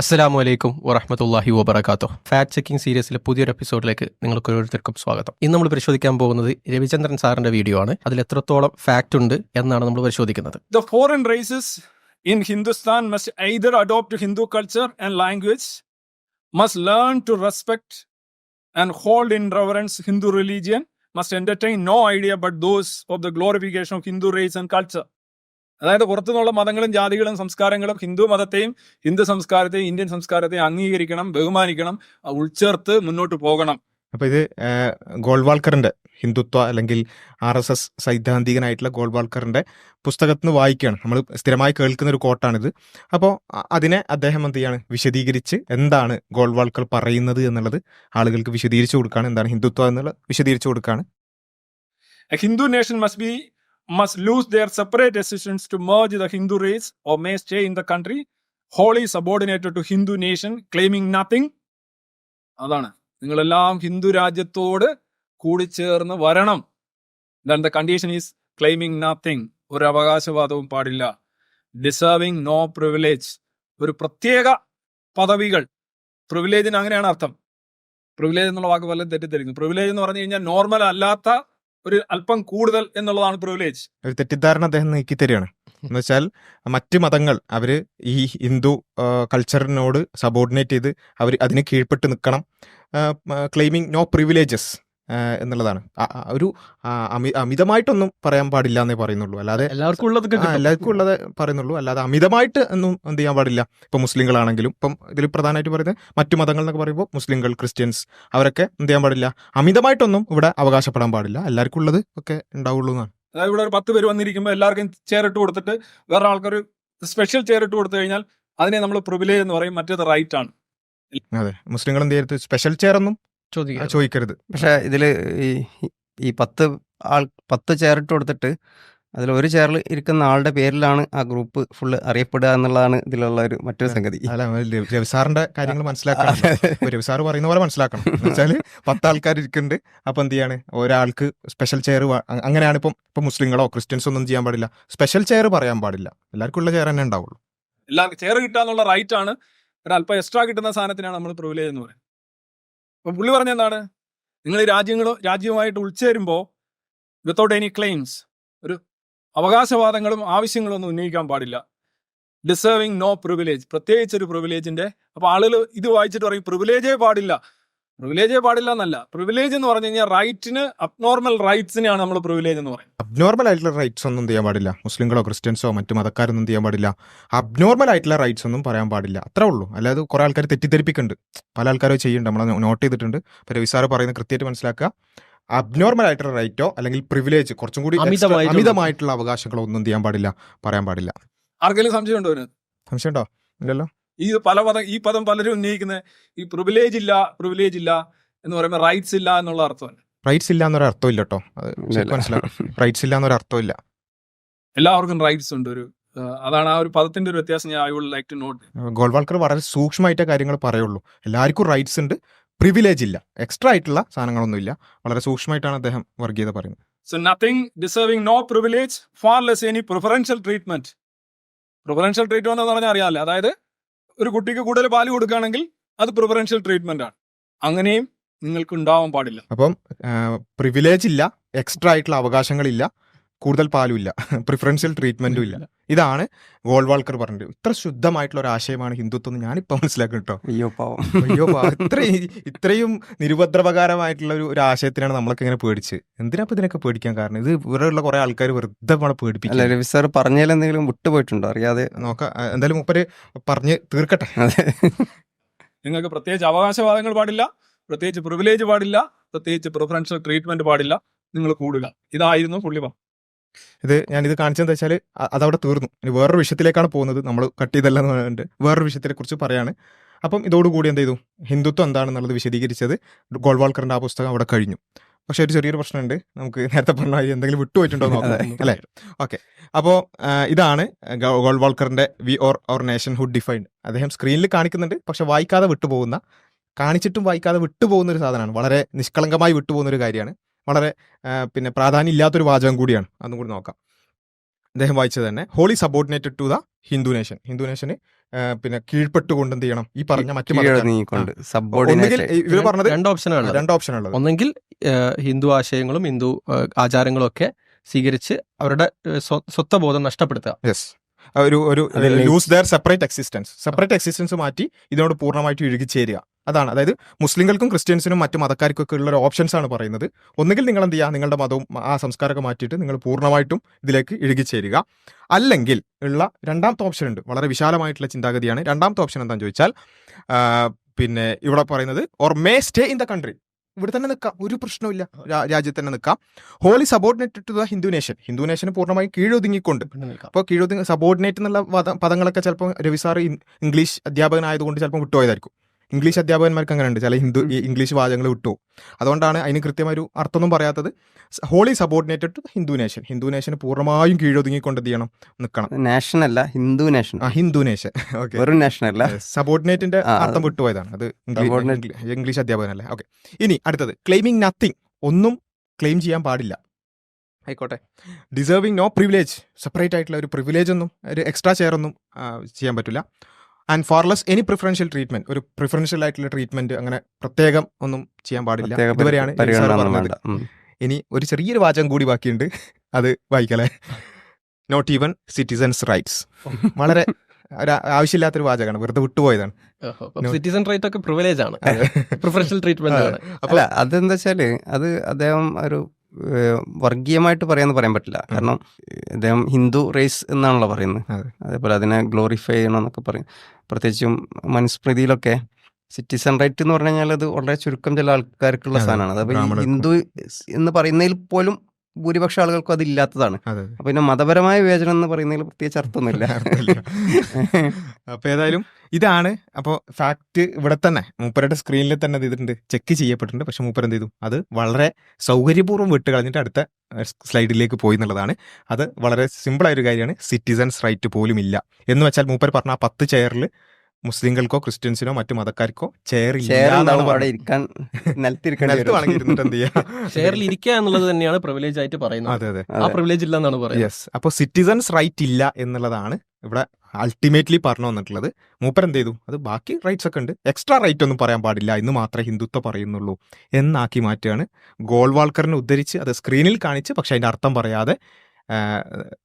അസ്സാം വലൈക്കും വറഹമത്തല്ലാഹി വബർക്കാത്തു ഫാറ്റ് ചെക്കിംഗ് സീരീസിലെ പുതിയൊരു എപ്പിസോഡിലേക്ക് നിങ്ങൾക്ക് ഓരോരുത്തർക്കും സ്വാഗതം. ഇന്ന് നമ്മൾ പരിശോധിക്കാൻ പോകുന്നത് രവിചന്ദ്രൻ സാറിന്റെ വീഡിയോ ആണ്. അതിൽ എത്രത്തോളം ഫാക്റ്റ് ഉണ്ട് എന്നാണ് നമ്മൾ പരിശോധിക്കുന്നത്. In Hindustan must adopt Hindu culture and language must learn to respect and hold in reverence Hindu religion must entertain no idea but those of the glorification of Hindu race and culture അതായത് പുറത്തുനിന്നുള്ള മതങ്ങളും ജാതികളും സംസ്കാരങ്ങളും ഹിന്ദു മതത്തെയും ഹിന്ദു സംസ്കാരത്തെയും Indian സംസ്കാരത്തെയും അംഗീകരിക്കണം ബഹുമാനിക്കണം ഉൾച്ചേർത്ത് മുന്നോട്ട് പോകണം. അപ്പൊ ഇത് ഗോൾവാൾക്കറിന്റെ ഹിന്ദുത്വ അല്ലെങ്കിൽ ആർ എസ് എസ് സൈദ്ധാന്തികനായിട്ടുള്ള ഗോൾവാൾക്കറിന്റെ പുസ്തകത്തിൽ നിന്ന് വായിക്കുകയാണ് നമ്മൾ സ്ഥിരമായി കേൾക്കുന്ന ഒരു കോട്ടാണിത്. അപ്പോൾ അതിനെ അദ്ദേഹം എന്ത് ചെയ്യാണ്? വിശദീകരിച്ച് എന്താണ് ഗോൾവാൾക്കർ പറയുന്നത് എന്നുള്ളത് ആളുകൾക്ക് വിശദീകരിച്ചു കൊടുക്കുകയാണ് എന്താണ് ഹിന്ദുത്വ എന്നുള്ളത് വിശദീകരിച്ചു കൊടുക്കുകയാണ് Hindu nation must be must lose their separate decisions to merge the Hindu race or may stay in the country. Wholly subordinated to Hindu nation, claiming nothing. അതാണ്. നിങ്ങളെല്ലാം ഹിന്ദു രാജ്യത്തോട് കൂടിച്ചേർന്ന് വരണം. Then the condition is claiming nothing ഒരു അവകാശവാദവും പാടില്ല. Deserving no privilege ഒരു പ്രത്യേക പദവികൾ. പ്രിവിലേജിന് അങ്ങനെയാണ് അർത്ഥം. പ്രിവിലേജ് എന്നുള്ള വാക്ക് വല്ലതും തെറ്റിദ്ധരിക്കുന്നു. പ്രിവിലേജ് എന്ന് പറഞ്ഞു കഴിഞ്ഞാൽ നോർമൽ അല്ലാത്ത ഒരു അല്പം കൂടുതൽ എന്നുള്ളതാണ് പ്രിവിലേജ് ഒരു തെറ്റിദ്ധാരണ അദ്ദേഹം നീക്കി തരികയാണ്. എന്ന് വെച്ചാൽ മറ്റ് മതങ്ങൾ അവർ ഈ ഹിന്ദു കൾച്ചറിനോട് സബോർഡിനേറ്റ് ചെയ്ത് അവർ അതിന് കീഴ്പ്പെട്ട് നിൽക്കണം ക്ലെയിമിങ് നോ പ്രിവിലേജസ് എന്നുള്ളതാണ്. ഒരു അമി- അമിതമായിട്ടൊന്നും പറയാൻ പാടില്ല എന്നേ പറയുന്നുള്ളൂ. അല്ലാതെ എല്ലാവർക്കും ഉള്ളതൊക്കെ എല്ലാവർക്കും ഉള്ളത് പറയുന്നുള്ളൂ. അല്ലാതെ അമിതമായിട്ട് ഒന്നും എന്ത് ചെയ്യാൻ പാടില്ല. ഇപ്പം മുസ്ലിങ്ങളാണെങ്കിലും ഇപ്പം ഇതിൽ പ്രധാനമായിട്ട് പറയുന്നത് മറ്റു മതങ്ങൾ എന്നൊക്കെ പറയുമ്പോൾ മുസ്ലിങ്ങൾ ക്രിസ്ത്യൻസ് അവരൊക്കെ എന്ത് ചെയ്യാൻ പാടില്ല. അമിതമായിട്ടൊന്നും ഇവിടെ അവകാശപ്പെടാൻ പാടില്ല. എല്ലാവർക്കും ഉള്ളത് ഒക്കെ ഉണ്ടാവുള്ളൂ എന്നാണ്. അതായത് ഇവിടെ ഒരു പത്ത് പേര് വന്നിരിക്കുമ്പോൾ എല്ലാവർക്കും ചെയർ ഇട്ട് കൊടുത്തിട്ട് വേറെ ആൾക്കാർ സ്പെഷ്യൽ ചെയർ ഇട്ട് കൊടുത്തു കഴിഞ്ഞാൽ അതിനെ നമ്മൾ പ്രിവിലേജ് എന്ന് പറയും. മറ്റേത് റൈറ്റ് ആണ്. അതെ. മുസ്ലിങ്ങൾ എന്ത് ചെയ്യരുത്? സ്പെഷ്യൽ ചെയർ ഒന്നും ചോദിക്കരുത്. പക്ഷെ ഇതിൽ ഈ ഈ പത്ത് ആൾ പത്ത് ചെയർ ഇട്ട് കൊടുത്തിട്ട് അതിൽ ഒരു ചെയറിൽ ഇരിക്കുന്ന ആളുടെ പേരിലാണ് ആ ഗ്രൂപ്പ് ഫുള്ള് അറിയപ്പെടുക എന്നുള്ളതാണ് ഇതിലുള്ള ഒരു മറ്റൊരു സംഗതി. അല്ല രവി- സാറിന്റെ കാര്യങ്ങൾ മനസ്സിലാക്കണം. രവിസാർ രവി പറയുന്ന പോലെ മനസ്സിലാക്കണം. എന്ന് വെച്ചാൽ പത്ത് ആൾക്കാർ ഇരിക്കുന്നുണ്ട്. അപ്പൊ എന്ത് ചെയ്യാണ്? ഒരാൾക്ക് സ്പെഷ്യൽ ചെയർ അങ്ങനെയാണ് ഇപ്പം ഇപ്പൊ മുസ്ലിങ്ങളോ ക്രിസ്ത്യൻസോ ഒന്നും ചെയ്യാൻ പാടില്ല. സ്പെഷ്യൽ ചെയർ പറയാൻ പാടില്ല. എല്ലാവർക്കും ഉള്ള ചെയർ തന്നെ ഉണ്ടാവുള്ളൂ. എല്ലാവർക്കും ചെയർ കിട്ടാന്നുള്ള റൈറ്റ് ആണ്. ഒരു അല്പം എക്സ്ട്രാ കിട്ടുന്ന സാധനത്തിനാണ് നമ്മൾ പ്രിവിലേജ് എന്ന് പറയുന്നത് അപ്പൊ പുള്ളി പറഞ്ഞ എന്താണ്? നിങ്ങൾ ഈ രാജ്യങ്ങളോ രാജ്യവുമായിട്ട് ഉൾച്ചേരുമ്പോൾ വിത്തൗട്ട് എനി ക്ലെയിംസ് ഒരു അവകാശവാദങ്ങളും ആവശ്യങ്ങളും ഒന്നും ഉന്നയിക്കാൻ പാടില്ല. ഡിസേർവിങ് നോ പ്രിവിലേജ് പ്രത്യേകിച്ച് ഒരു പ്രിവിലേജിന്റെ അപ്പൊ ആളുകൾ ഇത് വായിച്ചിട്ട് പറയും പ്രിവിലേജേ പാടില്ല. പ്രിവിലേജേ പാടില്ല എന്നല്ല. പ്രിവിലേജ് എന്ന് പറഞ്ഞു കഴിഞ്ഞാൽ റൈറ്റിന് അബ്നോർമൽ റൈറ്റ്സിനെയാണ് നമ്മൾ പ്രിവിലേജ് എന്ന് പറയുന്നത്. അബ്നോർമൽ ആയിട്ടുള്ള റൈറ്റ്സ് ഒന്നും ചെയ്യാൻ പാടില്ല. മുസ്ലിങ്ങളോ ക്രിസ്ത്യൻസോ മറ്റു മതക്കാരൊന്നും ചെയ്യാൻ പാടില്ല. അബ്നോർമൽ ആയിട്ടുള്ള റൈറ്റ്സ് ഒന്നും പറയാൻ പാടില്ല. അത്രേ ഉള്ളൂ. അല്ലാതെ കുറെ ആൾക്കാർ തെറ്റിദ്ധരിപ്പിക്കുന്നുണ്ട്. പല ആൾക്കാരും ചെയ്യുന്നുണ്ട്. നമ്മൾ നോട്ട് ചെയ്തിട്ടുണ്ട്. ഇപ്പൊ രവിസാറ് പറയുന്നത് കൃത്യമായിട്ട് മനസ്സിലാക്കുക. അബ്നോർമൽ ആയിട്ടുള്ള റൈറ്റോ അല്ലെങ്കിൽ പ്രിവിലേജ് കുറച്ചും കൂടി അമിതമായിട്ടുള്ള- അവകാശങ്ങളോ ഒന്നും ചെയ്യാൻ പാടില്ല. പറയാൻ പാടില്ല. ആർക്കെങ്കിലും സംശയമുണ്ടോ ഉണ്ടോ ഇതിന്? സംശയം ഉണ്ടോ? ഇല്ലല്ലോ? ഈ പല പദം ഈ പദം പലരും ഉന്നയിക്കുന്നത് ഈ പ്രിവിലേജ് ഇല്ല പ്രിവിലേജ് ഇല്ല എന്ന് പറയുമ്പോൾ റൈറ്റ്സ് ഇല്ല എന്നുള്ള അർത്ഥമാണ് റൈറ്റ്സ് ഇല്ല എന്നൊരു അർത്ഥം ഇല്ല കേട്ടോ. റൈറ്റ്സ് ഇല്ല എന്നൊരു അർത്ഥം ഇല്ല. എല്ലാവർക്കും റൈറ്റ്സ് ഉണ്ട് ഒരു അതാണ് ആ ഒരു പദത്തിന്റെ ഒരു വ്യത്യാസം ഞാൻ I would like to note Golwalkar വളരെ സൂക്ഷ്മമായിട്ടേ കാര്യങ്ങൾ പറയുള്ളൂ. എല്ലാവർക്കും റൈറ്റ്സ് ഉണ്ട് പ്രിവിലേജ് ഇല്ല. എക്സ്ട്രാ ആയിട്ടുള്ള സാധനങ്ങളൊന്നും ഇല്ല. വളരെ സൂക്ഷ്മമായിട്ടാണ് അദ്ദേഹം വർഗീയത പറയുന്നത്. So nothing deserving no privilege far less any preferential treatment preferential treatment എന്ന് പറഞ്ഞാൽ അറിയാമല്ലോ. അതായത് ഒരു കുട്ടിക്ക് കൂടുതൽ പാൽ കൊടുക്കുകയാണെങ്കിൽ അത് പ്രിഫറൻഷ്യൽ ട്രീറ്റ്മെന്റ് ആണ്. അങ്ങനെയും നിങ്ങൾക്ക് ഉണ്ടാവാൻ പാടില്ല. അപ്പം പ്രിവിലേജ് ഇല്ല എക്സ്ട്രാ ആയിട്ടുള്ള അവകാശങ്ങളില്ല. കൂടുതൽ പാലും ഇല്ല പ്രിഫറൻഷ്യൽ ട്രീറ്റ്മെന്റും ഇല്ല. ഇതാണ് ഗോൾവാൾക്കർ പറഞ്ഞത്. ഇത്ര ശുദ്ധമായിട്ടുള്ള ഒരു ആശയമാണ് ഹിന്ദുത്വം എന്ന് ഞാനിപ്പോൾ മനസ്സിലാക്കും കേട്ടോ. അയ്യോ പാവം. അയ്യോ ഇത്രയും ഇത്രയും നിരുപദ്രവകരമായിട്ടുള്ള ഒരു ഒരു ആശയത്തിനാണ് നമ്മളൊക്കെ ഇങ്ങനെ പേടിച്ച്. എന്തിനാ ഇപ്പൊ ഇതിനൊക്കെ പേടിക്കാൻ കാരണം? ഇത് ഇവിടെ ഉള്ള കുറെ ആൾക്കാർ വെറുതെ നമ്മളെ അല്ല പേടിപ്പിക്കും രവി സാർ പറഞ്ഞതിൽ എന്തെങ്കിലും വിട്ടുപോയിട്ടുണ്ടോ? അറിയാതെ. നോക്കാം. എന്തായാലും മുപ്പര് പറഞ്ഞ് തീർക്കട്ടെ. അതെ. നിങ്ങൾക്ക് പ്രത്യേകിച്ച് അവകാശവാദങ്ങൾ പാടില്ല പ്രത്യേകിച്ച് പ്രിവിലേജ് പാടില്ല പ്രത്യേകിച്ച് പ്രിഫറൻഷ്യൽ ട്രീറ്റ്മെന്റ് പാടില്ല. നിങ്ങൾ കൂടുക. ഇതായിരുന്നു പുള്ളി പറഞ്ഞത്. ഇത് ഞാൻ ഇത് കാണിച്ചതെന്ന് വെച്ചാൽ അതവിടെ തീർന്നു. ഇനി വേറൊരു വിഷയത്തിലേക്കാണ് പോകുന്നത്. നമ്മൾ കട്ട് ചെയ്തല്ല എന്ന് പറഞ്ഞിട്ട് വേറൊരു വിഷയത്തിനെ കുറിച്ച് പറയാണ്. അപ്പം ഇതോടുകൂടി എന്ത് ചെയ്തു? ഹിന്ദുത്വം എന്താണെന്നുള്ളത് വിശദീകരിച്ചത് ഗോൾവാൾക്കറിന്റെ ആ പുസ്തകം അവിടെ കഴിഞ്ഞു. പക്ഷെ ഒരു ചെറിയൊരു പ്രശ്നമുണ്ട്. നമുക്ക് നേരത്തെ പറഞ്ഞ എന്തെങ്കിലും വിട്ടുപോയിട്ടുണ്ടോ നോക്കാം. അല്ലേ? ഓക്കെ. അപ്പോൾ ഇതാണ് ഗോൾവാൾക്കറിന്റെ we or or nationhood defined. അദ്ദേഹം സ്ക്രീനിൽ കാണിക്കുന്നുണ്ട്. പക്ഷെ വായിക്കാതെ വിട്ടുപോകുന്ന കാണിച്ചിട്ടും വായിക്കാതെ വിട്ടുപോകുന്ന ഒരു സാധനമാണ്. വളരെ നിഷ്കളങ്കമായി വിട്ടുപോകുന്ന ഒരു കാര്യമാണ്. വളരെ പിന്നെ പ്രാധാന്യം ഇല്ലാത്തൊരു വാചകം കൂടിയാണ്. അതും കൂടി നോക്കാം. അദ്ദേഹം വായിച്ചത് തന്നെ wholly subordinated to the Hindu nation Hindu നേഷന് പിന്നെ കീഴ്പ്പെട്ടുകൊണ്ട് എന്ത് ചെയ്യണം? ഈ പറഞ്ഞ മറ്റു ഒന്നുകിൽ ഇവർ പറഞ്ഞത് രണ്ട് ഓപ്ഷനാണ് രണ്ട് ഓപ്ഷനാണ് ഒന്നെങ്കിൽ ഹിന്ദു ആശയങ്ങളും ഹിന്ദു ആചാരങ്ങളും ഒക്കെ സ്വീകരിച്ച് അവരുടെ സ്വത്വബോധം നഷ്ടപ്പെടുത്തുക. യെസ് ഒരു ഒരു lose their separate existence separate existence മാറ്റി ഇതിനോട് പൂർണമായിട്ട് ഇഴുകിച്ചേരുക. അതാണ്. അതായത് മുസ്ലിങ്ങൾക്കും ക്രിസ്ത്യൻസിനും മറ്റു മതക്കാർക്കൊക്കെ ഉള്ള ഒരു ഓപ്ഷൻസ് ആണ് പറയുന്നത്. ഒന്നുകിൽ നിങ്ങൾ എന്ത് ചെയ്യുക? നിങ്ങളുടെ മതവും ആ സംസ്കാരമൊക്കെ മാറ്റിയിട്ട് നിങ്ങൾ പൂർണമായിട്ടും ഇതിലേക്ക് ഇഴുകിച്ചേരുക അല്ലെങ്കിൽ ഉള്ള രണ്ടാമത്തെ ഓപ്ഷൻ ഉണ്ട്. വളരെ വിശാലമായിട്ടുള്ള ചിന്താഗതിയാണ്. രണ്ടാമത്തെ ഓപ്ഷൻ എന്താണെന്ന് ചോദിച്ചാൽ പിന്നെ ഇവിടെ പറയുന്നത് or may stay in the country ഇവിടെ തന്നെ നിൽക്കാം. ഒരു പ്രശ്നവുമില്ല രാജ്യത്ത് തന്നെ നിൽക്കാം. Wholly subordinate to the Hindu nation Hindu നേഷന് പൂർണമായും കീഴൊതുങ്ങിക്കൊണ്ട്. അപ്പോൾ കീഴൊതുങ്ങി സബോർഡിനേറ്റ് എന്നുള്ള പദ- പദങ്ങളൊക്കെ ചിലപ്പോൾ രവി സാർ ഇംഗ്ലീഷ് അധ്യാപകനായതുകൊണ്ട് ചിലപ്പോൾ വിട്ടുപോയതായിരിക്കും ഇംഗ്ലീഷ് അധ്യാപകന്മാർക്ക് അങ്ങനെ ഉണ്ട് ചില ഹിന്ദു ഇംഗ്ലീഷ് വാചകങ്ങൾ വിട്ടു. അതുകൊണ്ടാണ് അതിന് കൃത്യമായ ഒരു അർത്ഥമൊന്നും പറയാത്തത്. Wholly subordinated to Hindu nation Hindu നേഷന് പൂർണമായും കീഴൊതുങ്ങിക്കൊണ്ട് എന്ത് ചെയ്യണം? നിൽക്കണം നേഷൻ അല്ല ഹിന്ദു നേഷൻ ആ ഹിന്ദു നേഷൻ ഓക്കെ വെറും നേഷൻ അല്ല. സബോർഡിനേറ്റിന്റെ അർത്ഥം വിട്ടുപോയതാണ്. അത് ഇംഗ്ലീഷ് അധ്യാപകനല്ലേ. ഓക്കെ ഇനി അടുത്തത്. ക്ലെയിമിങ് നത്തിങ് ഒന്നും ക്ലെയിം ചെയ്യാൻ പാടില്ല. ആയിക്കോട്ടെ. ഡിസേർവിങ് നോ പ്രിവിലേജ് സെപ്പറേറ്റ് ആയിട്ടുള്ള ഒരു പ്രിവിലേജ് ഒന്നും ഒരു എക്സ്ട്രാ ചെയർ ഒന്നും ചെയ്യാൻ പറ്റില്ല. And for less any preferential treatment ഒരു പ്രിഫറൻഷ്യൽ ആയിട്ടുള്ള ട്രീറ്റ്മെന്റ് അങ്ങനെ പ്രത്യേകം ഒന്നും ചെയ്യാൻ പാടില്ല. ഇതുവരെയാണ് പറഞ്ഞത്. ഇനി ഒരു ചെറിയൊരു വാചകം കൂടി ബാക്കിയുണ്ട്. അത് വായിക്കലേ. നോട്ട് ഈവൻ സിറ്റിസൺസ് റൈറ്റ്സ് വളരെ ഒരു ആവശ്യമില്ലാത്തൊരു വാചകമാണ്. വെറുതെ വിട്ടുപോയതാണ്. സിറ്റിസൺ റൈറ്റ് ഒക്കെ പ്രിവിലേജ് ആണ്. പ്രിഫറൻഷ്യൽ ട്രീറ്റ്മെന്റ് ആണ്. അപ്പൊ അല്ല അതെന്താ വെച്ചാൽ അത് അദ്ദേഹം ഒരു വർഗീയമായിട്ട് പറയാന്ന് പറയാൻ പറ്റില്ല. കാരണം അദ്ദേഹം ഹിന്ദു റേസ് എന്നാണല്ലോ പറയുന്നത്. അതേപോലെ അതിനെ ഗ്ലോറിഫൈ ചെയ്യണമെന്നൊക്കെ പറയും. പ്രത്യേകിച്ചും മനുസ്മൃതിയിലൊക്കെ സിറ്റിസൺ റൈറ്റ് എന്ന് പറഞ്ഞു കഴിഞ്ഞാൽ അത് വളരെ ചുരുക്കം ചില ആൾക്കാർക്കുള്ള സാധനമാണ്. അതപ്പോൾ ഹിന്ദു എന്ന് പറയുന്നതിൽ പോലും ഭൂരിപക്ഷം ആളുകൾക്കും അതില്ലാത്തതാണ് അപ്പൊ പിന്നെ മതപരമായ വിവേചനം എന്ന് പറയുന്നതിൽ പ്രത്യേകിച്ച് അർത്ഥമൊന്നുമില്ല. അപ്പൊ ഏതായാലും ഇതാണ് അപ്പോൾ ഫാക്ട് ഇവിടെ തന്നെ. മൂപ്പരുടെ സ്ക്രീനിൽ തന്നെ ഇതിട്ടുണ്ട് ചെക്ക് ചെയ്യപ്പെട്ടിട്ടുണ്ട്. പക്ഷെ മൂപ്പർ എന്ത് ചെയ്തു? അത് വളരെ സൗകര്യപൂർവം വിട്ട് കളഞ്ഞിട്ട് അടുത്ത സ്ലൈഡിലേക്ക് പോയി എന്നുള്ളതാണ്. അത് വളരെ ഒരു കാര്യമാണ്. സിറ്റിസൺസ് റൈറ്റ് പോലും ഇല്ല എന്ന് വെച്ചാൽ മൂപ്പർ പറഞ്ഞ ആ പത്ത് ചെയറിൽ മുസ്ലിങ്ങൾക്കോ ക്രിസ്ത്യൻസിനോ മറ്റു മതക്കാർക്കോ ഇരിക്കുക എന്നുള്ളത് തന്നെയാണ് പ്രിവിലേജ് ആയിട്ട് പറയുന്നത്. അതെ അതെ. ആ പ്രിവിലേജ് ഇല്ല എന്നാണ് പറയുന്നത്. യെസ് അപ്പോൾ സിറ്റിസൺസ് റൈറ്റ് ഇല്ല എന്നുള്ളതാണ് ഇവിടെ അൾട്ടിമേറ്റ്ലി പറഞ്ഞു വന്നിട്ടുള്ളത്. മൂപ്പർ എന്ത് ചെയ്തു? അത് ബാക്കി റൈറ്റ്സ് ഒക്കെ ഉണ്ട്. എക്സ്ട്രാ റൈറ്റ് ഒന്നും പറയാൻ പാടില്ല. ഇന്ന് മാത്രമേ ഹിന്ദുത്വം പറയുന്നുള്ളൂ എന്നാക്കി മാറ്റുകയാണ്. ഗോൾവാൾക്കറിനെ ഉദ്ധരിച്ച് അത് സ്ക്രീനിൽ കാണിച്ച് പക്ഷെ അതിന്റെ അർത്ഥം പറയാതെ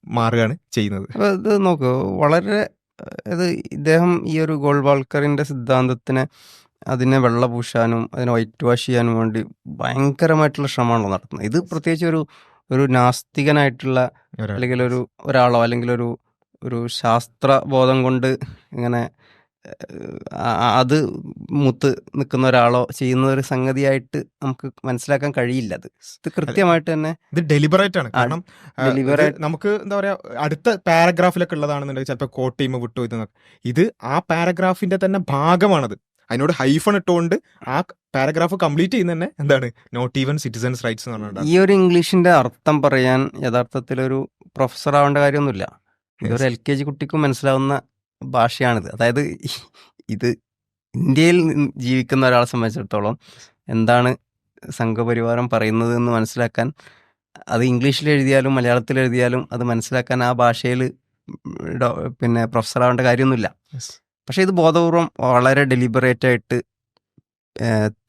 മാറുകയാണ് ചെയ്യുന്നത്. അപ്പോൾ ഇത് നോക്കൂ. വളരെ ഇത് ഇദ്ദേഹം ഈ ഒരു ഗോൾവാൾക്കറിന്റെ സിദ്ധാന്തത്തിനെ അതിനെ വെള്ള പൂശാനും അതിനെ വൈറ്റ് വാഷ് ചെയ്യാനും വേണ്ടി ഭയങ്കരമായിട്ടുള്ള ശ്രമമാണല്ലോ നടത്തുന്നത് ഇത് പ്രത്യേകിച്ച് ഒരു ഒരു നാസ്തികനായിട്ടുള്ള. അല്ലെങ്കിൽ ഒരു ഒരാളോ അല്ലെങ്കിൽ ഒരു ഒരു ശാസ്ത്ര ബോധം കൊണ്ട് ഇങ്ങനെ അത് മുത്ത് നിൽക്കുന്ന ഒരാളോ ചെയ്യുന്ന ഒരു സംഗതിയായിട്ട് നമുക്ക് മനസ്സിലാക്കാൻ കഴിയില്ല. അത് ഇത് കൃത്യമായിട്ട് തന്നെ ഇത് ഡെലിബറേറ്റ് ആണ്. കാരണം ഡെലിബറേറ്റ് നമുക്ക് എന്താ പറയാ അടുത്ത പാരഗ്രാഫിലൊക്കെ ഉള്ളതാണെന്നുണ്ടെങ്കിൽ ചിലപ്പോൾ കോട്ട് വിട്ടു ഇത് ഇത് ആ പാരഗ്രാഫിന്റെ തന്നെ ഭാഗമാണത്. അതിനോട് ഹൈഫൺ ഇട്ടുകൊണ്ട് ആ പാരഗ്രാഫ് കംപ്ലീറ്റ് ചെയ്യുന്ന തന്നെ എന്താണ്? നോട്ട് ഈവൻ സിറ്റിസൺസ് റൈറ്റ്സ് എന്ന് പറഞ്ഞാൽ ഈ ഒരു ഇംഗ്ലീഷിന്റെ അർത്ഥം പറയാൻ യഥാർത്ഥത്തിൽ ഒരു പ്രൊഫസർ ആവേണ്ട കാര്യമൊന്നുമില്ല. ഒരു എൽ കെ ജി കുട്ടിക്കും മനസ്സിലാവുന്ന ഭാഷയാണിത്. അതായത് ഇത് ഇന്ത്യയിൽ ജീവിക്കുന്ന ഒരാളെ സംബന്ധിച്ചിടത്തോളം എന്താണ് സംഘപരിവാരം പറയുന്നത് എന്ന് മനസ്സിലാക്കാൻ അത് ഇംഗ്ലീഷിൽ എഴുതിയാലും മലയാളത്തിൽ എഴുതിയാലും അത് മനസ്സിലാക്കാൻ ആ ഭാഷയിൽ പിന്നെ പ്രൊഫസർ ആവേണ്ട കാര്യമൊന്നുമില്ല പക്ഷേ ഇത് ബോധപൂർവം വളരെ ഡെലിബറേറ്റ് ആയിട്ട്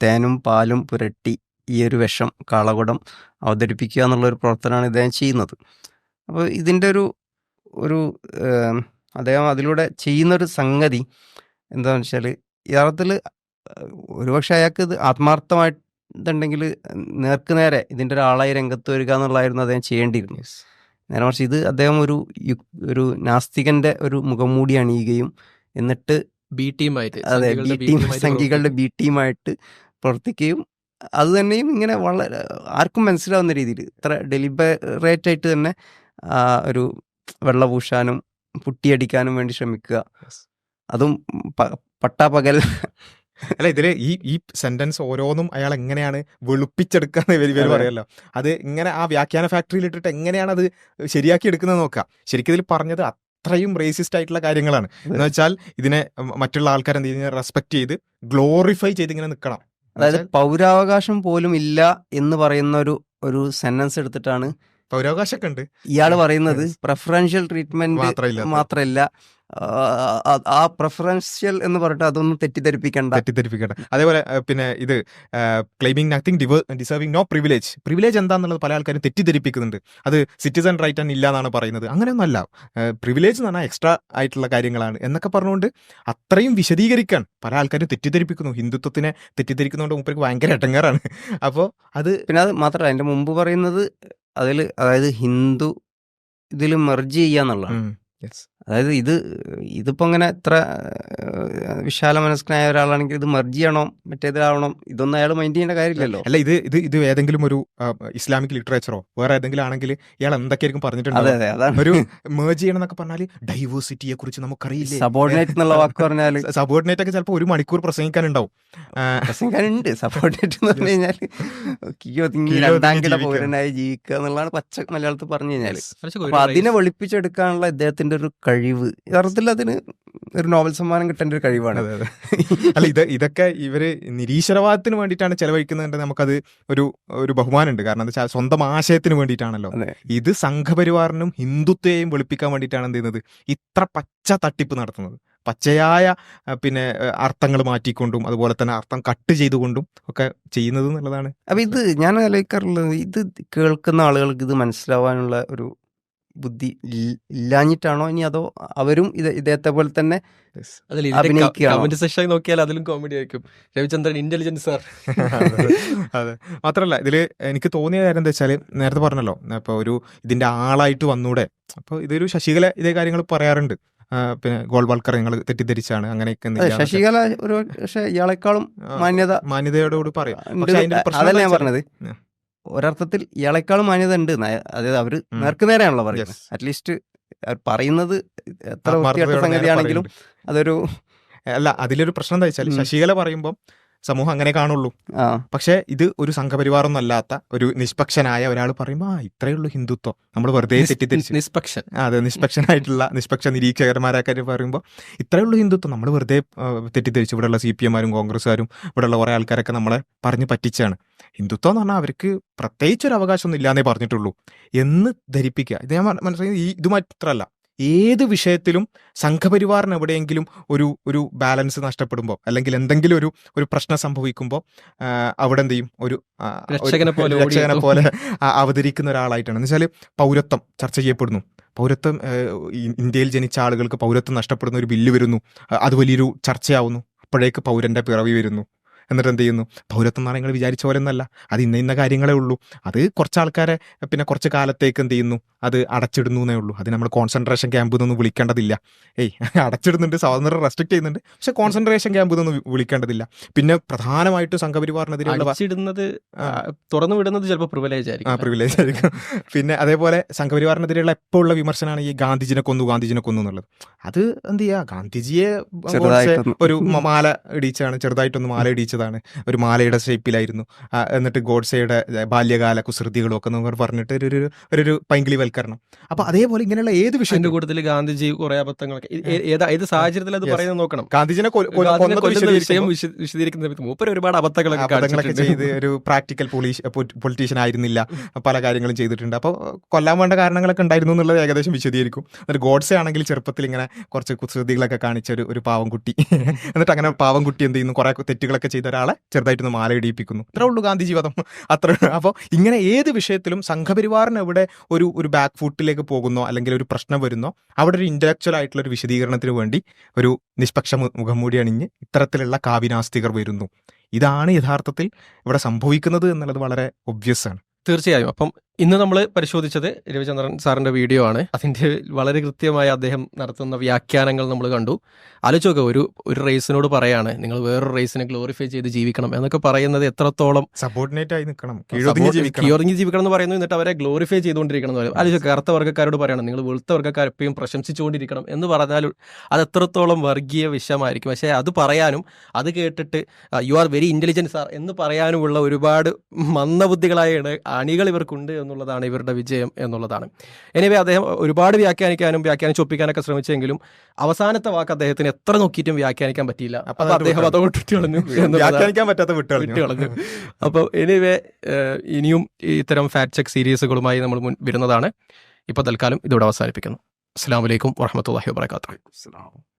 തേനും പാലും പുരട്ടി ഈ ഒരു വിഷം കാളകുടം അവതരിപ്പിക്കുക എന്നുള്ളൊരു പ്രവർത്തനമാണ് ഇദ്ദേഹം ചെയ്യുന്നത്. അപ്പോൾ ഇതിന്റെ ഒരു ഒരു അദ്ദേഹം അതിലൂടെ ചെയ്യുന്നൊരു സംഗതി എന്താണെന്ന് വെച്ചാൽ യഥാർത്ഥത്തിൽ ഒരുപക്ഷെ അയാൾക്ക് ഇത് ആത്മാർത്ഥമായിട്ടുണ്ടെങ്കിൽ നേർക്ക് നേരെ ഇതിന്റെ ഒരാളായി രംഗത്ത് വരിക എന്നുള്ളതായിരുന്നു അദ്ദേഹം ചെയ്യേണ്ടിയിരുന്നു നേരെ മറിച്ച് ഇത് അദ്ദേഹം ഒരു ഒരു നാസ്തികന്റെ ഒരു മുഖം മുഖംമൂടി അണിയുകയും എന്നിട്ട് ബി ടീമായിട്ട് അതെ ബി ടീം സംഘികളുടെ ബി ടീമായിട്ട് പ്രവർത്തിക്കുകയും അത് തന്നെയും ഇങ്ങനെ വളരെ ആർക്കും മനസ്സിലാവുന്ന രീതിയിൽ ഇത്ര ഡെലിബറേറ്റ് ആയിട്ട് തന്നെ ഒരു വെള്ള പൂശാനും പുട്ടിയടിക്കാനും വേണ്ടി ശ്രമിക്കുക. അതും പട്ടാ പകൽ. അല്ല ഇതിൽ ഈ ഈ സെന്റൻസ് ഓരോന്നും അയാൾ എങ്ങനെയാണ് വെളുപ്പിച്ചെടുക്കാന്ന് അതെ. പറയല്ലോ. അത് ഇങ്ങനെ ആ വ്യാഖ്യാന ഫാക്ടറിയിൽ ഇട്ടിട്ട് എങ്ങനെയാണ് അത് ശരിയാക്കി എടുക്കുന്നത് നോക്കാം ശരിക്കും ഇതിൽ പറഞ്ഞത് അത്രയും റേസിസ്റ്റ് ആയിട്ടുള്ള കാര്യങ്ങളാണ്. എന്ന് വെച്ചാൽ ഇതിനെ മറ്റുള്ള ആൾക്കാർ എന്ത് ചെയ്യുന്ന? റെസ്പെക്ട് ചെയ്ത് ഗ്ലോറിഫൈ ചെയ്ത് ഇങ്ങനെ നിൽക്കണം അതായത് പൗരാവകാശം പോലും ഇല്ല എന്ന് പറയുന്ന ഒരു ഒരു സെന്റൻസ് എടുത്തിട്ടാണ് പൗരാവകാശമൊക്കെ ഉണ്ട് ഇയാൾ പറയുന്നത് പ്രഫറൻഷ്യൽ ട്രീറ്റ്മെന്റ് മാത്രമില്ല ആ, ആ എന്ന് പറഞ്ഞിട്ട് അതൊന്നും തെറ്റിദ്ധരിപ്പിക്കണ്ട. തെറ്റിദ്ധരിപ്പിക്കണ്ട. അതേപോലെ പിന്നെ ഇത് claiming nothing deserving no privilege privilege എന്താണെന്നുള്ളത് പല ആൾക്കാരും തെറ്റിദ്ധരിപ്പിക്കുന്നുണ്ട്. അത് സിറ്റിസൺ റൈറ്റ് ആണ് ഇല്ല എന്നാണ് പറയുന്നത്. അങ്ങനെയൊന്നുമല്ല. പ്രിവിലേജ് എന്ന് പറഞ്ഞാൽ എക്സ്ട്രാ ആയിട്ടുള്ള കാര്യങ്ങളാണ്. എന്നൊക്കെ പറഞ്ഞുകൊണ്ട് അത്രയും വിശദീകരിക്കാൻ പല ആൾക്കാരും തെറ്റിദ്ധരിപ്പിക്കുന്നു. ഹിന്ദുത്വത്തിനെ തെറ്റിദ്ധരിക്കുന്നതുകൊണ്ട് മുമ്പേക്ക് ഭയങ്കര ഇടങ്ങാറാണ്. അപ്പോൾ അത് പിന്നെ അത് മാത്രമല്ല അതിന്റെ മുമ്പ് പറയുന്നത് അതിൽ അതായത് ഹിന്ദു ഇതിൽ മെർജ് ചെയ്യാന്നുള്ളതാണ് ഉം, yes. അതായത് ഇത് ഇതിപ്പോൾ അങ്ങനെ എത്ര വിശാല മനസ്കനായ ഒരാളാണെങ്കിൽ ഇത് മർജ് ചെയ്യണം? മറ്റേതിലാവണം? ഇതൊന്നും അയാൾ മൈൻഡ് ചെയ്യേണ്ട കാര്യമില്ലല്ലോ. അല്ല ഇത് ഇത് ഇത് ഏതെങ്കിലും ഒരു ഇസ്ലാമിക് ലിറ്ററേച്ചറോ വേറെ ഏതെങ്കിലും ആണെങ്കിൽ ഇയാൾ എന്തൊക്കെയായിരിക്കും അതെ അതെ ഒരു മേജ് ചെയ്യണം എന്നൊക്കെ പറഞ്ഞാൽ ഡൈവേഴ്സിറ്റിയെ കുറിച്ച് നമുക്കറിയില്ല? സബോർഡിനേറ്റ് എന്നുള്ള വാക്ക് പറഞ്ഞാൽ സബോർഡിനേറ്റ് ഒക്കെ ചിലപ്പോൾ ഒരു മണിക്കൂർ പ്രസംഗിക്കാനുണ്ടാവും. പ്രസംഗിക്കാനുണ്ട്. സബോർഡിനേറ്റ് എന്ന് പറഞ്ഞു കഴിഞ്ഞാൽ കിയോ തിങ്ങി കിയോ രണ്ടാം തിങ്ങി കിട ജീവിക്കുക. പൗരനായി ജീവിക്കുക എന്നുള്ളതാണ് പച്ച മലയാളത്തിൽ പറഞ്ഞു കഴിഞ്ഞാൽ അതിനെ വെളുപ്പിച്ചെടുക്കാനുള്ള ഇദ്ദേഹത്തിന്റെ ഒരു കഴിവ്. അർത്ഥത്തിൽ അതിന് ഒരു നോവൽ സമ്മാനം കിട്ടേണ്ട ഒരു കഴിവാണ്. അതെ, അതെ. അല്ല ഇത് ഇതൊക്കെ ഇവർ നിരീശ്വരവാദത്തിന് വേണ്ടിയിട്ടാണ് ചെലവഴിക്കുന്നുണ്ട് നമുക്കത് ഒരു ഒരു ബഹുമാനമുണ്ട്. കാരണം എന്താ വെച്ചാൽ സ്വന്തം ആശയത്തിന് വേണ്ടിയിട്ടാണല്ലോ. ഇത് സംഘപരിവാറിനും ഹിന്ദുത്വയെയും വെളുപ്പിക്കാൻ വേണ്ടിയിട്ടാണ് എന്ത് ചെയ്യുന്നത്? ഇത്ര പച്ച തട്ടിപ്പ് നടത്തുന്നത്. പച്ചയായ പിന്നെ അർത്ഥങ്ങൾ മാറ്റിക്കൊണ്ടും അതുപോലെ തന്നെ അർത്ഥം കട്ട് ചെയ്തുകൊണ്ടും ഒക്കെ ചെയ്യുന്നത് എന്നുള്ളതാണ്. അപ്പൊ ഇത് ഞാൻ ആലോചിക്കാറുള്ളത് ഇത് കേൾക്കുന്ന ആളുകൾക്ക് ഇത് മനസ്സിലാവാനുള്ള ഒരു ബുദ്ധി ഇല്ലാഞ്ഞിട്ടാണോ ഇനി അതോ അവരും ഇത് ഇദ്ദേഹത്തെ പോലെ തന്നെ കമന്റ് സെക്ഷൻ നോക്കിയാൽ അതിലും കോമഡി ആയിരിക്കും. രവിചന്ദ്രൻ ഇന്റലിജൻസ് സാർ അതെ. മാത്രമല്ല മാത്രല്ല ഇതിൽ എനിക്ക് തോന്നിയ കാര്യം എന്താ വെച്ചാൽ നേരത്തെ പറഞ്ഞല്ലോ അപ്പോൾ ഒരു ഇതിന്റെ ആളായിട്ട് വന്നൂടെ. അപ്പൊ ഇതൊരു ശശികല ഇതേ കാര്യങ്ങൾ പറയാറുണ്ട്. പിന്നെ ഗോൾവാൾക്കർ നിങ്ങൾ തെറ്റിദ്ധരിച്ചാണ് അങ്ങനെയൊക്കെ ശശികല ഒരു പക്ഷേ ഇയാളെക്കാളും മാന്യത മാന്യതയോടുകൂടി പറയാം. അതല്ല ഞാൻ പറഞ്ഞത്. ഒരർത്ഥത്തിൽ ഇയാളെക്കാളും മാന്യത ഉണ്ട് അതായത് അവർ നേർക്കു നേരെയാണല്ലോ പറയുന്നത്. അറ്റ്ലീസ്റ്റ് പറയുന്നത് എത്ര സംഗതിയാണെങ്കിലും അതൊരു അല്ല അതിലൊരു പ്രശ്നം എന്താ വെച്ചാൽ ശശികല പറയുമ്പോൾ സമൂഹം അങ്ങനെ കാണുള്ളൂ. പക്ഷെ ഇത് ഒരു സംഘപരിവാറൊന്നും അല്ലാത്ത ഒരു നിഷ്പക്ഷനായ ഒരാൾ പറയുമ്പോൾ ആ ഇത്രയേ ഉള്ളൂ ഹിന്ദുത്വം. നമ്മൾ വെറുതെ തെറ്റിദ്ധരിച്ചു. നിഷ്പക്ഷൻ. അതെ നിഷ്പക്ഷനായിട്ടുള്ള നിഷ്പക്ഷ നിരീക്ഷകന്മാരൊക്കെ പറയുമ്പോൾ ഇത്രയേ ഉള്ളൂ ഹിന്ദുത്വം. നമ്മൾ വെറുതെ തെറ്റിദ്ധരിച്ചു ഇവിടെയുള്ള സി പി എമാരും കോൺഗ്രസ്സുകാരും ഇവിടെയുള്ള കുറേ ആൾക്കാരൊക്കെ നമ്മളെ പറഞ്ഞ് പറ്റിച്ചാണ് ഹിന്ദുത്വം എന്ന് പറഞ്ഞാൽ അവർക്ക് പ്രത്യേകിച്ച് ഒരു അവകാശമൊന്നും ഇല്ലാന്നേ പറഞ്ഞിട്ടുള്ളൂ. എന്ന് ധരിപ്പിക്കുക. ഇത് ഞാൻ മനസ്സിലാക്കി ഈ ഇത് മാത്രമല്ല ഏത് വിഷയത്തിലും സംഘപരിവാറിന് എവിടെയെങ്കിലും ഒരു ഒരു ബാലൻസ് നഷ്ടപ്പെടുമ്പോൾ അല്ലെങ്കിൽ എന്തെങ്കിലും ഒരു ഒരു പ്രശ്നം സംഭവിക്കുമ്പോൾ അവിടെ എന്ത് ചെയ്യും? ഒരു രക്ഷകനെ പോലെ രക്ഷകനെ പോലെ അവതരിക്കുന്ന ഒരാളായിട്ടാണ്. എന്ന് വെച്ചാൽ പൗരത്വം ചർച്ച ചെയ്യപ്പെടുന്നു. പൗരത്വം ഇന്ത്യയിൽ ജനിച്ച ആളുകൾക്ക് പൗരത്വം നഷ്ടപ്പെടുന്ന ഒരു ബില്ല് വരുന്നു. അത് വലിയൊരു ചർച്ചയാവുന്നു. അപ്പോഴേക്ക് പൗരന്റെ പിറവി വരുന്നു. എന്നിട്ട് എന്ത് ചെയ്യുന്നു? പൗരത്വം എന്നാണ് നിങ്ങൾ വിചാരിച്ച പോലെ ഒന്നല്ല. അത് ഇന്ന ഇന്ന കാര്യങ്ങളേ ഉള്ളൂ. അത് കുറച്ച് ആൾക്കാരെ പിന്നെ കുറച്ച് കാലത്തേക്ക് എന്ത് ചെയ്യുന്നു? അത് അടച്ചിടുന്നു എന്നേ ഉള്ളൂ. അത് നമ്മൾ കോൺസെൻട്രേഷൻ ക്യാമ്പ് എന്നൊന്നും വിളിക്കേണ്ടതില്ല. ഏയ് അടച്ചിടുന്നുണ്ട് സ്വാതന്ത്ര്യം റെസ്ട്രിക്ട് ചെയ്യുന്നുണ്ട്. പക്ഷെ കോൺസെൻട്രേഷൻ ക്യാമ്പ് എന്നൊന്നും വിളിക്കേണ്ടതില്ല. പിന്നെ പ്രധാനമായിട്ട് സംഘപരിവാറിനെതിരെയുള്ള അടച്ചിടുന്നത് തുറന്നു വിടുന്നത് ചിലപ്പോൾ പ്രിവിലേജ് ആയിരിക്കും ആ പ്രിവിലേജ് ആയിരിക്കും. പിന്നെ അതേപോലെ സംഘപരിവാറിനെതിരെയുള്ള എപ്പോൾ ഉള്ള വിമർശനമാണ് ഈ ഗാന്ധിജിനെ കൊന്നു ഗാന്ധിജിനെ കൊന്നു എന്നുള്ളത്. അത് എന്ത് ചെയ്യുക ഗാന്ധിജിയെ ഒരു മാല ഇടിച്ചാണ് ചെറുതായിട്ടൊന്ന് മാല ഇടിച്ചതാണ്. ഒരു മാലയുടെ ഷേപ്പിലായിരുന്നു എന്നിട്ട് ഗോഡ്സയുടെ ബാല്യകാല കുസൃതികളും ഒക്കെ പറഞ്ഞിട്ട് ഒരു ഒരു- ഒരു ഒരു പൈങ്കിളി വൽക്കരണം അപ്പൊ അതേപോലെ ഇങ്ങനെയുള്ള ഏത് വിഷയത്തിന്റെ വിഷയം കൂട്ടത്തിൽ ഗാന്ധിജി കുറെ അബദ്ധങ്ങളൊക്കെ. ഏതാ ഏത് സാഹചര്യത്തിൽ അത് പറയുന്നത് നോക്കണം. ഗാന്ധിജിനെ വിഷയം വിശദീകരിക്കുന്ന സമയത്ത് ഒരുപാട് അബദ്ധങ്ങളൊക്കെ ചെയ്ത് ഒരു പ്രാക്ടിക്കൽ പൊളിറ്റീഷ്യൻ ആയിരുന്നില്ല. പല കാര്യങ്ങളും ചെയ്തിട്ടുണ്ട്. അപ്പോൾ കൊല്ലാൻ വേണ്ട കാരണങ്ങളൊക്കെ ഉണ്ടായിരുന്നു എന്നുള്ളത് ഏകദേശം വിശദീകരിക്കും. എന്നിട്ട് ഗോഡ്സെ ആണെങ്കിൽ ചെറുപ്പത്തിൽ ഇങ്ങനെ കുറച്ച് കുസൃതികളൊക്കെ കാണിച്ച ഒരു ഒരു പാവം കുട്ടി. എന്നിട്ട് അങ്ങനെ പാവം കുട്ടി എന്ത് ചെയ്യുന്നു? കുറെ തെറ്റുകളൊക്കെ ചെയ്ത ഒരാളെ ചെറുതായിട്ടൊന്ന് മാല ഇടിയിപ്പിക്കുന്നു ഇത്രേ ഉള്ളൂ ഗാന്ധി ജീവിതം അത്ര അപ്പോൾ ഇങ്ങനെ ഏത് വിഷയത്തിലും സംഘപരിവാറിന് എവിടെ ഒരു ഒരു ബാക്ക് ഫുട്ടിലേക്ക് പോകുന്നോ അല്ലെങ്കിൽ ഒരു പ്രശ്നം വരുന്നോ അവിടെ ഒരു ഇന്റലക്ച്വൽ ആയിട്ടുള്ള ഒരു വിശദീകരണത്തിന് വേണ്ടി ഒരു നിഷ്പക്ഷ മുഖംമൂടി അണിഞ്ഞ് ഇത്തരത്തിലുള്ള കാവിനാസ്തികർ വരുന്നു. ഇതാണ് യഥാർത്ഥത്തിൽ ഇവിടെ സംഭവിക്കുന്നത് എന്നുള്ളത് വളരെ ഒബ്വിയസ് ആണ്. തീർച്ചയായും. അപ്പം ഇന്ന് നമ്മൾ പരിശോധിച്ചത് രവിചന്ദ്രൻ സാറിന്റെ വീഡിയോ ആണ്. അതിന്റെ വളരെ കൃത്യമായി അദ്ദേഹം നടത്തുന്ന വ്യാഖ്യാനങ്ങൾ നമ്മൾ കണ്ടു. ആലോചിച്ചൊക്കെ ഒരു ഒരു റേസിനോട് പറയാണ് നിങ്ങൾ വേറൊരു റേസിനെ ഗ്ലോറിഫൈ ചെയ്ത് ജീവിക്കണം എന്നൊക്കെ പറയുന്നത് എത്രത്തോളം സബോർഡിനേറ്റ് ആയി നിൽക്കണം. കീഴൊതുങ്ങി ജീവിക്കണം. എന്ന് പറയുന്നത് എന്നിട്ട് അവരെ ഗ്ലോറിഫൈ ചെയ്തുകൊണ്ടിരിക്കണം എന്ന് പറയും ആലോചിച്ച് കറുത്ത വർഗക്കാരോട് പറയണം നിങ്ങൾ വെളുത്ത വർഗക്കാർ എപ്പോഴും പ്രശംസിച്ചുകൊണ്ടിരിക്കണം എന്ന് പറഞ്ഞാൽ അത് എത്രത്തോളം വർഗീയ വിഷമായിരിക്കും പക്ഷേ അത് പറയാനും അത് കേട്ടിട്ട് you are very intelligent sir എന്ന് പറയാനുമുള്ള ഒരുപാട് മന്ദബുദ്ധികളായ അണികൾ ഇവർക്കുണ്ട് എന്നുള്ളതാണ് ഇവരുടെ വിജയം എന്നുള്ളതാണ്. എനിവേ അദ്ദേഹം ഒരുപാട് വ്യാഖ്യാനിക്കാനും വ്യാഖ്യാനിച്ച് ഒപ്പിക്കാനൊക്കെ ശ്രമിച്ചെങ്കിലും അവസാനത്തെ വാക്ക് അദ്ദേഹത്തിന് എത്ര നോക്കിയിട്ടും വ്യാഖ്യാനിക്കാൻ പറ്റിയില്ല. അപ്പൊ അപ്പൊ അദ്ദേഹം അതോട്ട് വിട്ടുകളഞ്ഞു വ്യാഖ്യാനിക്കാൻ പറ്റാത്ത വിട്ട് വിട്ട് കളഞ്ഞു. അപ്പോൾ എനിവേ ഇനിയും ഇത്തരം ഫാറ്റ് ചെക്ക് സീരീസുകളുമായി നമ്മൾ മുൻ വരുന്നതാണ്. ഇപ്പോൾ തൽക്കാലം ഇതോടെ അവസാനിപ്പിക്കുന്നു. അസ്സാം വലൈക്കും വാഹമത്തല്ലാഹി വാബർക്കാത്തു